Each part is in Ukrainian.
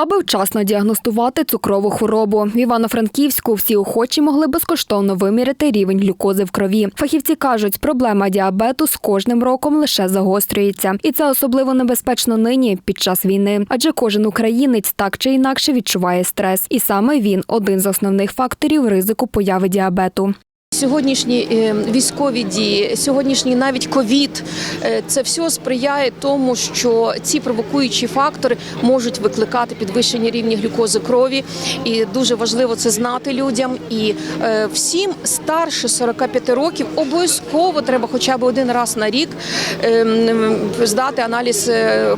Аби вчасно діагностувати цукрову хворобу. В Івано-Франківську всі охочі могли безкоштовно виміряти рівень глюкози в крові. Фахівці кажуть, проблема діабету з кожним роком лише загострюється. І це особливо небезпечно нині під час війни. Адже кожен українець так чи інакше відчуває стрес. І саме він один з основних факторів ризику появи діабету. Сьогоднішні е, військові дії, сьогоднішній навіть ковід, е, це все сприяє тому, що ці провокуючі фактори можуть викликати підвищення рівня глюкози крові, і дуже важливо це знати людям. І е, всім старше 45 років обов'язково треба хоча б один раз на рік е, здати аналіз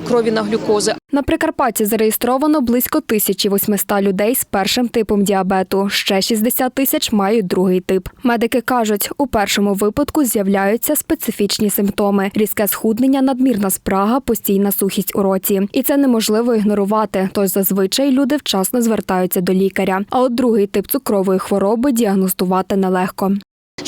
крові на глюкози. На Прикарпатті зареєстровано близько 1800 людей з першим типом діабету. Ще 60 тисяч мають другий тип. Медики кажуть, у першому випадку з'являються специфічні симптоми: різке схуднення, надмірна спрага, постійна сухість у роті. І це неможливо ігнорувати. Тож зазвичай люди вчасно звертаються до лікаря. А от другий тип цукрової хвороби діагностувати нелегко.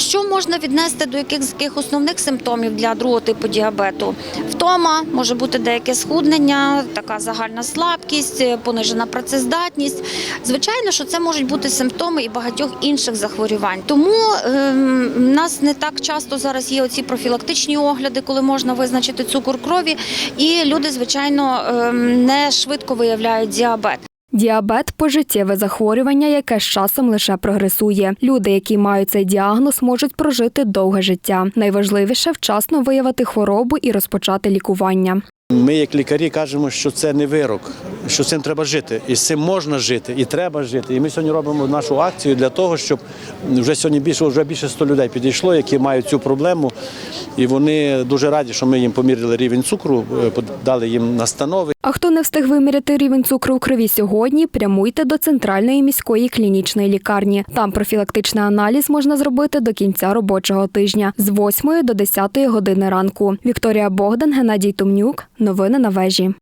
Що можна віднести до яких з яких основних симптомів для другого типу діабету? Втома, може бути деяке схуднення, така загальна слабкість, понижена працездатність. Звичайно, що це можуть бути симптоми і багатьох інших захворювань. Тому ем, в нас не так часто зараз є оці профілактичні огляди, коли можна визначити цукор крові, і люди, звичайно, ем, не швидко виявляють діабет. Діабет пожиттєве захворювання, яке з часом лише прогресує. Люди, які мають цей діагноз, можуть прожити довге життя. Найважливіше вчасно виявити хворобу і розпочати лікування. Ми, як лікарі, кажемо, що це не вирок, що цим треба жити. І з цим можна жити, і треба жити. І ми сьогодні робимо нашу акцію для того, щоб вже сьогодні більше вже більше 100 людей підійшло, які мають цю проблему. І вони дуже раді, що ми їм поміряли рівень цукру, е, дали їм настанови. А хто не встиг виміряти рівень цукру у крові сьогодні, прямуйте до центральної міської клінічної лікарні. Там профілактичний аналіз можна зробити до кінця робочого тижня з 8 до 10 години ранку. Вікторія Богдан, Геннадій Тумнюк. Новини на вежі.